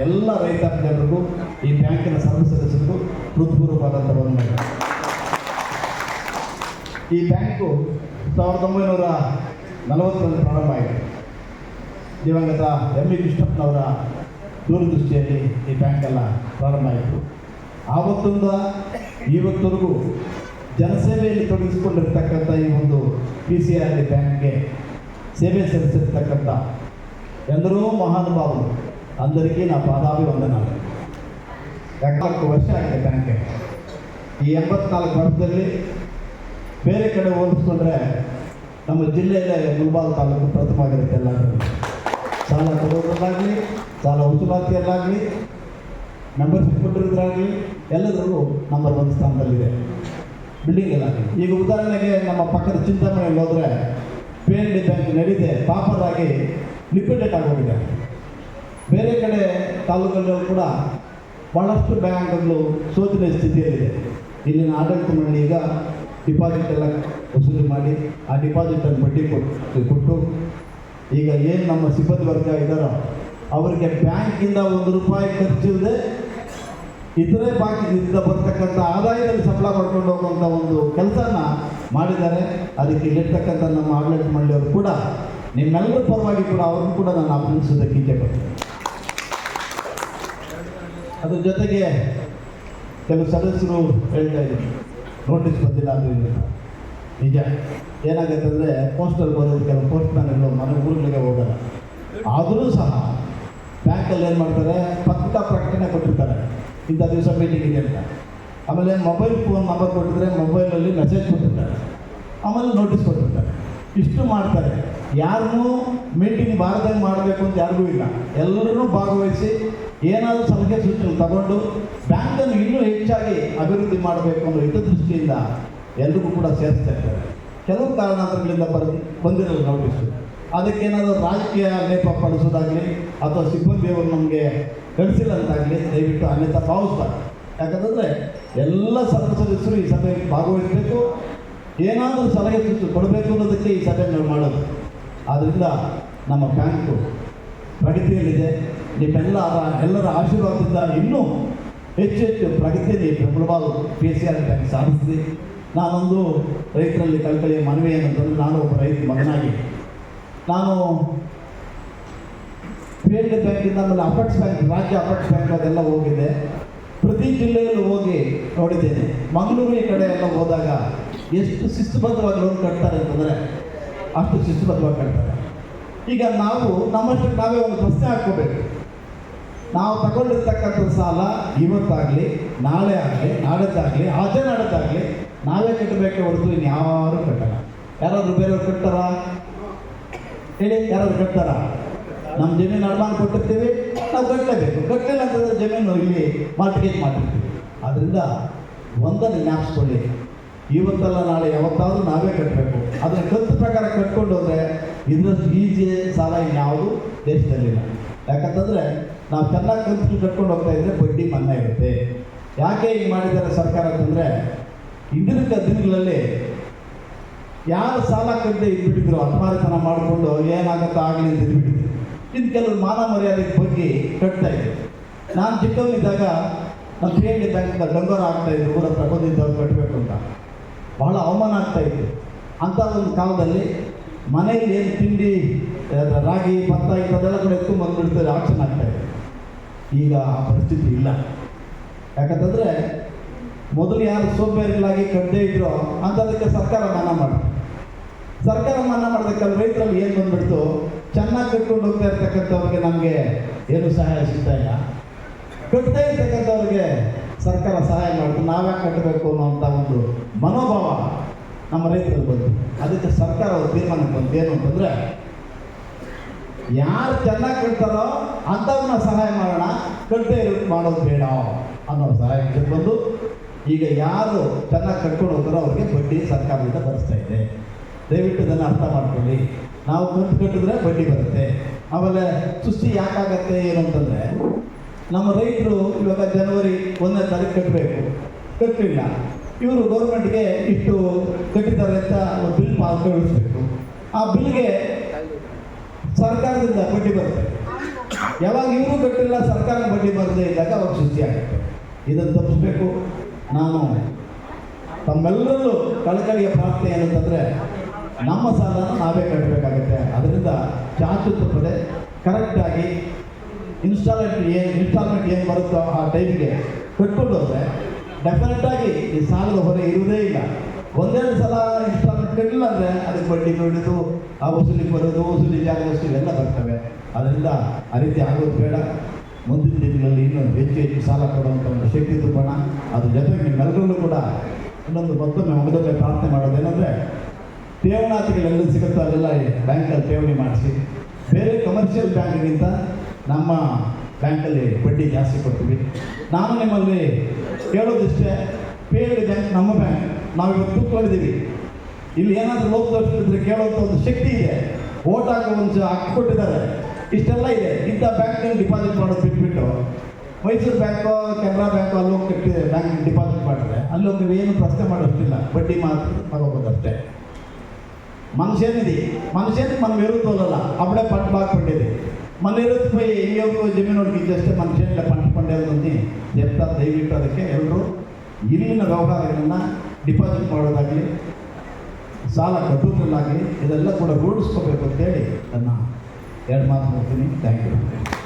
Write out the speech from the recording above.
ಎಲ್ಲ ರೈತಾಪಿ ಜನರಿಗೂ ಈ ಬ್ಯಾಂಕಿನ ಸರ್ವ ಸದಸ್ಯರಿಗೂ ಹೃತ್ಪೂರ್ವಕವಾದಂಥ ಒಂದು ಈ ಬ್ಯಾಂಕು ಸಾವಿರದ ಒಂಬೈನೂರ ನಲವತ್ತರಲ್ಲಿ ಪ್ರಾರಂಭ ಆಯಿತು ದಿವಂಗತ ಎಂ ವಿ ಕೃಷ್ಣಪ್ಪನವರ ದೂರದೃಷ್ಟಿಯಲ್ಲಿ ಈ ಬ್ಯಾಂಕೆಲ್ಲ ಪ್ರಾರಂಭ ಆಯಿತು. ಆವತ್ತಿಂದ ಇವತ್ತರೆಗೂ ಜನಸೇವೆಯಲ್ಲಿ ತೊಡಗಿಸಿಕೊಂಡಿರ್ತಕ್ಕಂಥ ಈ ಒಂದು ಪಿ ಸಿ ಆರ್ ಬ್ಯಾಂಕ್ಗೆ ಸೇವೆ ಸಲ್ಲಿಸಿರ್ತಕ್ಕಂಥ ಎಲ್ಲರೂ ಮಹಾನುಭಾವರು అందరికీ నా పాదాభివందనాలు. ನಾಲ್ಕು ವರ್ಷ ಆಗಿದೆ ಬ್ಯಾಂಕ್ಗೆ ಈ ಎಂಬತ್ನಾಲ್ಕು ವರ್ಷದಲ್ಲಿ ಬೇರೆ ಕಡೆ ಹೋಲಿಸ್ಕೊಂಡ್ರೆ ನಮ್ಮ ಜಿಲ್ಲೆಯಲ್ಲೇ ಮುಲ್ಬಾಲ್ ತಾಲೂಕು ಪ್ರಥಮ ಆಗಿರುತ್ತೆ ಎಲ್ಲಾದರೂ ಸಾಲ ಕೊಡೋದ್ರಲ್ಲಾಗಲಿ ಸಾಲ ವಸೂಲಾತಿಯಲ್ಲಾಗಲಿ ಮೆಂಬರ್ಶಿಪ್ ಕೊಟ್ಟಿರೋದ್ರಾಗಲಿ, ಎಲ್ಲದರಲ್ಲೂ ನಂಬರ್ ಒಂದು ಸ್ಥಾನದಲ್ಲಿದೆ. ಬಿಲ್ಡಿಂಗ್ ಎಲ್ಲ ಈಗ ಉದಾಹರಣೆಗೆ ನಮ್ಮ ಪಕ್ಕದ ಚಿಂತಾಮಣಿಯಲ್ಲಿ ಹೋದರೆ ಪಿ ಎನ್ ಡಿ ಬ್ಯಾಂಕ್ ನಡೀತೆ ಪಾಪರಾಗಿ ಲಿಕ್ವಿಡೇಟ್ ಆಗೋಗಿದೆ. ಬೇರೆ ಕಡೆ ತಾಲೂಕಲ್ಲೂ ಕೂಡ ಭಾಳಷ್ಟು ಬ್ಯಾಂಕ್ಗಳು ಸೋತಿನ ಸ್ಥಿತಿಯಲ್ಲಿದೆ. ಇಲ್ಲಿನ ಆಡಳಿತ ಮಂಡಳಿ ಈಗ ಡಿಪಾಸಿಟ್ ಎಲ್ಲ ವಸೂಲಿ ಮಾಡಿ, ಆ ಡಿಪಾಸಿಟನ್ನು ಬಡ್ಡಿ ಕೊಟ್ಟು ಕೊಟ್ಟು, ಈಗ ಏನು ನಮ್ಮ ಸಿಬ್ಬಂದಿ ವರ್ಗ ಇದ್ದಾರೋ ಅವರಿಗೆ ಬ್ಯಾಂಕಿಂದ ಒಂದು ರೂಪಾಯಿ ಖರ್ಚಿಲ್ಲದೆ ಇತರೆ ಬ್ಯಾಂಕಿನಿಂದ ಬರ್ತಕ್ಕಂಥ ಆದಾಯದಲ್ಲಿ ಸಂಬಳ ಮಾಡ್ಕೊಂಡು ಹೋಗುವಂಥ ಒಂದು ಕೆಲಸನ ಮಾಡಿದ್ದಾರೆ. ಅದಕ್ಕೆ ಇಲ್ಲಿರ್ತಕ್ಕಂಥ ನಮ್ಮ ಆಡಳಿತ ಮಂಡಳಿಯವರು ಕೂಡ ನಿಮ್ಮೆಲ್ಲರ ಪರವಾಗಿ ಕೂಡ ಅವ್ರನ್ನು ಕೂಡ ನಾನು ಅಭಿನಂದಿಸೋದಕ್ಕೆ ಇಚ್ಛೆ ಪಡ್ತೀನಿ. ಅದ್ರ ಜೊತೆಗೆ ಕೆಲವು ಸದಸ್ಯರು ಹೇಳ್ತಾ ಇದ್ದೀನಿ ನೋಟಿಸ್ ಬಂದಿಲ್ಲ ಅದು ಇದು ಅಂತ. ನಿಜ. ಏನಾಗುತ್ತೆ ಅಂದರೆ ಪೋಸ್ಟಲ್ಲಿ ಬರೋದು ಕೆಲವು ಪೋಸ್ಟ್ ಮ್ಯಾನ್ಗಳು ಮನೆ ಊರುಗಳಿಗೆ ಹೋಗಲ್ಲ. ಆದರೂ ಸಹ ಬ್ಯಾಂಕಲ್ಲಿ ಏನು ಮಾಡ್ತಾರೆ? ಪಕ್ಕ ಪ್ರಕಟಣೆ ಕೊಟ್ಟಿರ್ತಾರೆ. ಇಂಥ ದಿವಸ ಮೀಟಿಂಗ್ ಇದೆ ಅಂತ. ಆಮೇಲೆ ಮೊಬೈಲ್ ಫೋನ್ ನಂಬರ್ ಕೊಟ್ಟಿದ್ರೆ ಮೊಬೈಲಲ್ಲಿ ಮೆಸೇಜ್ ಕೊಟ್ಟಿರ್ತಾರೆ. ಆಮೇಲೆ ನೋಟಿಸ್ ಕೊಟ್ಟಿರ್ತಾರೆ. ಇಷ್ಟು ಮಾಡ್ತಾರೆ. ಯಾರನ್ನೂ ಮೀಟಿಂಗ್ ಬಾರದಂಗೆ ಮಾಡಬೇಕು ಅಂತ ಯಾರಿಗೂ ಇಲ್ಲ. ಎಲ್ಲರೂ ಭಾಗವಹಿಸಿ ಏನಾದರೂ ಸಲಹೆ ಸೂಚನೆ ತಗೊಂಡು ಬ್ಯಾಂಕನ್ನು ಇನ್ನೂ ಹೆಚ್ಚಾಗಿ ಅಭಿವೃದ್ಧಿ ಮಾಡಬೇಕು ಅನ್ನೋ ಹಿತದೃಷ್ಟಿಯಿಂದ ಎಲ್ರಿಗೂ ಕೂಡ ಸೇರಿಸ್ತಾ ಇದ್ದಾರೆ. ಕೆಲವು ಕಾರಣಾಂತರಗಳಿಂದ ಬರ್ ಬಂದಿರಲ್ಲ ನೋಟಿಸು ಅದಕ್ಕೇನಾದರೂ ರಾಜಕೀಯ ಲೇಪ ಪಡಿಸೋದಾಗಲಿ ಅಥವಾ ಸಿಬ್ಬಂದಿಯವರು ನಮಗೆ ಕಳಿಸಿಲ್ಲ ಅಂತಾಗಲಿ ದಯವಿಟ್ಟು ಅನ್ಯತಾ ಭಾವಿಸ್ತಾರೆ ಯಾಕಂತಂದರೆ ಎಲ್ಲ ಸದಸ್ಯರು ಈ ಸಭೆಯಲ್ಲಿ ಭಾಗವಹಿಸಬೇಕು. ಏನಾದರೂ ಸಲಹೆ ಸೂಚನೆ ಕೊಡಬೇಕು ಅನ್ನೋದಕ್ಕೆ ಈ ಸಭೆ ನಾವು ಮಾಡೋದು. ಆದ್ದರಿಂದ ನಮ್ಮ ಬ್ಯಾಂಕು ಪ್ರಗತಿಯಲ್ಲಿದೆ. ನಿಮ್ಮೆಲ್ಲ ಎಲ್ಲರ ಆಶೀರ್ವಾದದಿಂದ ಇನ್ನೂ ಹೆಚ್ಚು ಹೆಚ್ಚು ಪ್ರಗತಿಯಲ್ಲಿ ಪ್ರಬಲವಾದ ಪಿ ಸಿ ಆರ್ ಬ್ಯಾಂಕ್ ಸಾಧಿಸಿದೆ. ನಾನೊಂದು ರೈತರಲ್ಲಿ ಕಳ್ಕಳಿಯ ಮನವಿ ಏನಂತಂದರೆ ನಾನು ಒಬ್ಬ ರೈತ ಮಗನಾಗಿ. ನಾನು ಪಿ ಎಲ್ ಡಿ ಬ್ಯಾಂಕಿಂದ ಆಮೇಲೆ ಅಪೆಕ್ಸ್ ಬ್ಯಾಂಕ್ ರಾಜ್ಯ ಅಪೆಕ್ಸ್ ಬ್ಯಾಂಕ್ ಅದೆಲ್ಲ ಹೋಗಿದೆ. ಪ್ರತಿ ಜಿಲ್ಲೆಯಲ್ಲೂ ಹೋಗಿ ನೋಡಿದ್ದೇನೆ. ಮಂಗಳೂರಿನ ಕಡೆ ಎಲ್ಲ ಹೋದಾಗ ಎಷ್ಟು ಶಿಸ್ತುಬದ್ಧವಾಗಿ ಲೋನ್ ಕಟ್ತಾರೆ ಅಂತಂದರೆ ಅಷ್ಟು ಶಿಸ್ತುಬದ್ಧವಾಗಿ ಕಟ್ತಾರೆ. ಈಗ ನಾವು ನಮ್ಮಷ್ಟಕ್ಕೆ ನಾವೇ ಒಂದು ಪ್ರಶ್ನೆ ಹಾಕ್ಕೋಬೇಕು. ನಾವು ತಗೊಂಡಿರ್ತಕ್ಕಂಥ ಸಾಲ ಇವತ್ತಾಗಲಿ, ನಾಳೆ ಆಗಲಿ, ನಾಳೆದ್ದಾಗಲಿ ಆಚೆ ನಾಳೆದ್ದಾಗಲಿ, ನಾವೇ ಕಟ್ಟಬೇಕೆ ಹೊರತು ಇನ್ಯಾರು ಕಟ್ಟಲ್ಲ. ಯಾರಾದರೂ ಬೇರೆಯವ್ರು ಕಟ್ತಾರ? ಹೇಳಿ, ಯಾರಾದ್ರು ಕಟ್ತಾರ? ನಮ್ಮ ಜಮೀನು ಅಡಮಾನ ಕೊಟ್ಟಿರ್ತೀವಿ, ನಾವು ಕಟ್ಟಲೇಬೇಕು ಕಟ್ಟಲಿಲ್ಲ ಅಂತಂದರೆ ಜಮೀನು ಇಲ್ಲಿ ಮಾರ್ಟಿಗೇಜ್ ಮಾಡಿರ್ತೀವಿ ಆದ್ದರಿಂದ ಒಂದನ್ನು ಜ್ಞಾಪಿಸ್ಕೊಳ್ಳಿ. ಇವತ್ತಲ್ಲ, ನಾಳೆ ಯಾವತ್ತಾದರೂ ನಾವೇ ಕಟ್ಟಬೇಕು ಅದನ್ನು ಕಂತು ಪ್ರಕಾರ ಕಟ್ಕೊಂಡು ಹೋದರೆ ಇದರಷ್ಟು ಈಸಿ ಸಾಲ ಇನ್ಯಾವುದು ದೇಶದಲ್ಲಿಲ್ಲ. ಯಾಕಂತಂದರೆ ನಾವು ಚೆನ್ನಾಗಿ ಕಂತು ಕಟ್ಕೊಂಡು ಹೋಗ್ತಾ ಇದ್ರೆ ಬಡ್ಡಿ ಮನ್ನಾ ಇರುತ್ತೆ. ಯಾಕೆ ಈಗ ಮಾಡಿದ್ದಾರೆ ಸರ್ಕಾರ ಅಂತಂದರೆ ಹಿಂದಿನ ದಿನಗಳಲ್ಲಿ ಯಾರು ಸಾಲ ಕಟ್ಟದೆ ಇದ್ಬಿಟ್ಟಿದ್ರು ಅಪಮಾರಿತನ ಮಾಡಿಕೊಂಡು ಏನಾಗುತ್ತೋ ಆಗಲಿ ಅಂತ ಇದ್ಬಿಟ್ಟಿದ್ರು. ಇನ್ನು ಕೆಲವರು ಮಾನ ಮರ್ಯಾದೆ ಬಗ್ಗೆ ಕಟ್ತಾ ಇದ್ರು. ನಾನು ಚಿಕ್ಕವನಿದ್ದಾಗ ನಮ್ಮ ಪಿ ಇದ್ದಾಗ ಗಂಗೋರ ಬ್ಯಾಂಕಿಂದ ಡಂಗೋರ ಆಗ್ತಾ ಇದ್ರು ಊರ ಪ್ರಬಂಧಿದ್ದವ್ರು ಕಟ್ಟಬೇಕು ಅಂತ. ಬಹಳ ಅವಮಾನ ಆಗ್ತಾ ಇತ್ತು. ಅಂಥ ಒಂದು ಕಾಲದಲ್ಲಿ ಮನೆಯಲ್ಲಿ ಏನು ತಿಂಡಿ ರಾಗಿ ಭತ್ತ ಇಂಥದ್ದೆಲ್ಲ ಕೂಡ ಎತ್ತು ಬಂದುಬಿಡ್ತಾರೆ ಆಕ್ಷನ್ ಆಗ್ತಾ ಇತ್ತು ಈಗ ಆ ಪರಿಸ್ಥಿತಿ ಇಲ್ಲ. ಯಾಕಂತಂದರೆ ಮೊದಲು ಯಾರು ಸೋಂಬೇರಿಗಳಾಗಿ ಕಡ್ಡೆ ಇದ್ರೋ ಅಂಥದಕ್ಕೆ ಸರ್ಕಾರ ಮನ್ನಾ ಮಾಡ್ತು ಸರ್ಕಾರ ಮನ್ನಾ ಮಾಡಬೇಕಾದ್ರೆ ರೈತರಲ್ಲಿ ಏನು ಬಂದ್ಬಿಡ್ತು? ಚೆನ್ನಾಗಿ ಕಟ್ಕೊಂಡು ಹೋಗ್ತಾ ಇರ್ತಕ್ಕಂಥವ್ರಿಗೆ ನಮಗೆ ಏನು ಸಹಾಯ ಸಿಗ್ತಾ ಇಲ್ಲ. ಕಟ್ತಾ ಇರ್ತಕ್ಕಂಥವ್ರಿಗೆ ಸರ್ಕಾರ ಸಹಾಯ ಮಾಡ್ತು ನಾವ್ಯಾಕೆ ಕಟ್ಟಬೇಕು ಅನ್ನೋಂಥ ಒಂದು ಮನೋಭಾವ ನಮ್ಮ ರೈತರಲ್ಲಿ ಬಂತು. ಅದಕ್ಕೆ ಸರ್ಕಾರ ತೀರ್ಮಾನಕ್ಕೆ ಬಂತು. ಏನು ಅಂತಂದರೆ ಯಾರು ಚೆನ್ನಾಗಿ ಕಟ್ತಾರೋ ಅಂಥವ್ರನ್ನ ಸಹಾಯ ಮಾಡೋಣ ಕಟ್ಟೆ ಮಾಡೋದು ಬೇಡ ಅನ್ನೋ ಸಹಾಯ ಬಂದು, ಈಗ ಯಾರು ಚೆನ್ನಾಗಿ ಕಟ್ಕೊಂಡು ಹೋಗ್ತಾರೋ ಅವ್ರಿಗೆ ಬಡ್ಡಿ ಸರ್ಕಾರದಿಂದ ಬರೆಸ್ತಾ ಇದೆ. ದಯವಿಟ್ಟು ಇದನ್ನು ಅರ್ಥ ಮಾಡ್ಕೊಳ್ಳಿ. ನಾವು ಕಂತು ಕಟ್ಟಿದ್ರೆ ಬಡ್ಡಿ ಬರುತ್ತೆ. ಆಮೇಲೆ ಸುಸ್ತಿ ಯಾಕಾಗತ್ತೆ ಏನು ಅಂತಂದರೆ, ನಮ್ಮ ರೈತರು ಇವಾಗ ಜನವರಿ ಒಂದನೇ ತಾರೀಕು ಕಟ್ಟಬೇಕು. ಕಟ್ಟಲಿಲ್ಲ ಇವರು ಗೌರ್ಮೆಂಟ್ಗೆ ಇಷ್ಟು ಕಟ್ಟಿದ್ದಾರೆ ಅಂತ ಬಿಲ್ ಪಾಸ್ ಕಳಿಸ್ಬೇಕು ಆ ಬಿಲ್ಗೆ ಸರ್ಕಾರದಿಂದ ಬಡ್ಡಿ ಬರುತ್ತೆ. ಯಾವಾಗ ಇವರು ಕಟ್ಟಿಲ್ಲ ಸರ್ಕಾರ ಬಡ್ಡಿ ಬರದೇ ಇದ್ದಾಗ ಅವಾಗ ಸುದ್ದಿ ಆಗುತ್ತೆ. ಇದನ್ನು ತಪ್ಪಿಸ್ಬೇಕು. ನಾನು ತಮ್ಮೆಲ್ಲರಲ್ಲೂ ಕಳಕಳಿಯ ಪ್ರಾರ್ಥನೆ ಏನಂತಂದರೆ, ನಮ್ಮ ಸಾಲನ ನಾವೇ ಕಟ್ಟಬೇಕಾಗುತ್ತೆ. ಅದರಿಂದ ತಪ್ಪದೆ ಕರೆಕ್ಟಾಗಿ ಇನ್ಸ್ಟಾಲ್ಮೆಂಟ್ ಏನು ಇನ್ಸ್ಟಾಲ್ಮೆಂಟ್ ಏನು ಬರುತ್ತೋ ಆ ಟೈಮಿಗೆ ಕಟ್ಕೊಂಡು ಹೋದರೆ ಡೆಫಿನೆಟ್ಟಾಗಿ ಈ ಸಾಲದ ಹೊರೆ ಇರುವುದೇ ಇಲ್ಲ. ಒಂದೆರಡು ಸಲ ಇನ್ಸ್ಟಾಲ್ಮೆಂಟ್ ಕಟ್ಟಿಲ್ಲ ಅಂದರೆ ಅದಕ್ಕೆ ಬಡ್ಡಿ ನೋಡಿದ್ದು ಆ ವಸೂಲಿ ಬರೋದು ವಸೂಲಿ ಜಾಗದಷ್ಟು ಎಲ್ಲ ಬರ್ತವೆ. ಅದರಿಂದ ಆ ರೀತಿ ಆಗೋದು ಬೇಡ. ಮುಂದಿನ ದಿನಗಳಲ್ಲಿ ಇನ್ನೊಂದು ಹೆಚ್ಚು ಹೆಚ್ಚು ಸಾಲ ಕೊಡುವಂಥ ಒಂದು ಶಕ್ತಿ ತುಂಬೋಣ. ಅದ್ರ ಜೊತೆಗೆ ನಿಮ್ಮೆಲ್ಲರಲ್ಲೂ ಕೂಡ ಇನ್ನೊಂದು ಮತ್ತೊಮ್ಮೆ ಮೊದಲೇ ಪ್ರಾರ್ಥನೆ ಮಾಡೋದೇನೆಂದರೆ ಠೇವಣಾತಿಗಳೆಲ್ಲ ಸಿಗುತ್ತೋ ಅದೆಲ್ಲ ಬ್ಯಾಂಕಲ್ಲಿ ಠೇವಣಿ ಮಾಡಿಸಿ. ಬೇರೆ ಕಮರ್ಷಿಯಲ್ ಬ್ಯಾಂಕ್ಗಿಂತ ನಮ್ಮ ಬ್ಯಾಂಕಲ್ಲಿ ಬಡ್ಡಿ ಜಾಸ್ತಿ ಕೊಡ್ತೀವಿ. ನಾನು ನಿಮ್ಮಲ್ಲಿ ಕೇಳೋದಿಷ್ಟೇ ಪೇಡ್ ಬ್ಯಾಂಕ್ ನಮ್ಮ ಬ್ಯಾಂಕ್. ನಾವು ಇವತ್ತು ಕೂತ್ಕೊಂಡಿದ್ದೀವಿ ಇಲ್ಲಿ ಏನಾದರೂ ಲೋಪದೋಷಿದ್ರೆ ಕೇಳುವಂಥ ಒಂದು ಶಕ್ತಿ ಇದೆ. ಓಟ್ ಹಾಕೋ ಒಂದು ಹಾಕಿಕೊಟ್ಟಿದ್ದಾರೆ ಇಷ್ಟೆಲ್ಲ ಇದೆ. ಇಂಥ ಬ್ಯಾಂಕ್ನಲ್ಲಿ ಡಿಪಾಸಿಟ್ ಮಾಡೋದು ಬಿಟ್ಬಿಟ್ಟು ಮೈಸೂರು ಬ್ಯಾಂಕು ಕೆನರಾ ಬ್ಯಾಂಕು ಅಲ್ಲಿ ಹೋಗಿ ಬ್ಯಾಂಕಲ್ಲಿ ಬ್ಯಾಂಕ್ ಡಿಪಾಸಿಟ್ ಮಾಡಿದ್ರೆ ಅಲ್ಲಿ ಹೋಗಿ ಏನು ಪ್ರಶ್ನೆ ಮಾಡೋಷ್ಟಿಲ್ಲ. ಬಡ್ಡಿ ಮಾತ್ರ ತಗೋಬೋದಷ್ಟೇ ಮನುಷ್ಯನಿದೆ. ಮನುಷ್ಯನಿಗೆ మనం ఎరుగుతోలಲ್ಲ అప్పుడే పంట బాగుపడేది మన ఎరుగుపోయి ఏయోకు ಜಮೀನು ఇచ్చేస్తే మనుషుల పంట పండేదని చెప్తా ದಯವಿಟ್ಟು ಅದಕ್ಕೆ ಎಲ್ಲರೂ ಇಲ್ಲಿನ ವ್ಯವಹಾರಗಳನ್ನು ಡಿಪಾಸಿಟ್ ಮಾಡೋದಾಗಲಿ ಸಾಲ ಕಟ್ಟೋದ್ರಲ್ಲಾಗಲಿ ಇದೆಲ್ಲ ಕೂಡ ರೂಢಿಸ್ಕೋಬೇಕು ಅಂತೇಳಿ ನನ್ನ ಎರಡು ಮಾತು ಹೋಗ್ತೀನಿ ಥ್ಯಾಂಕ್ ಯು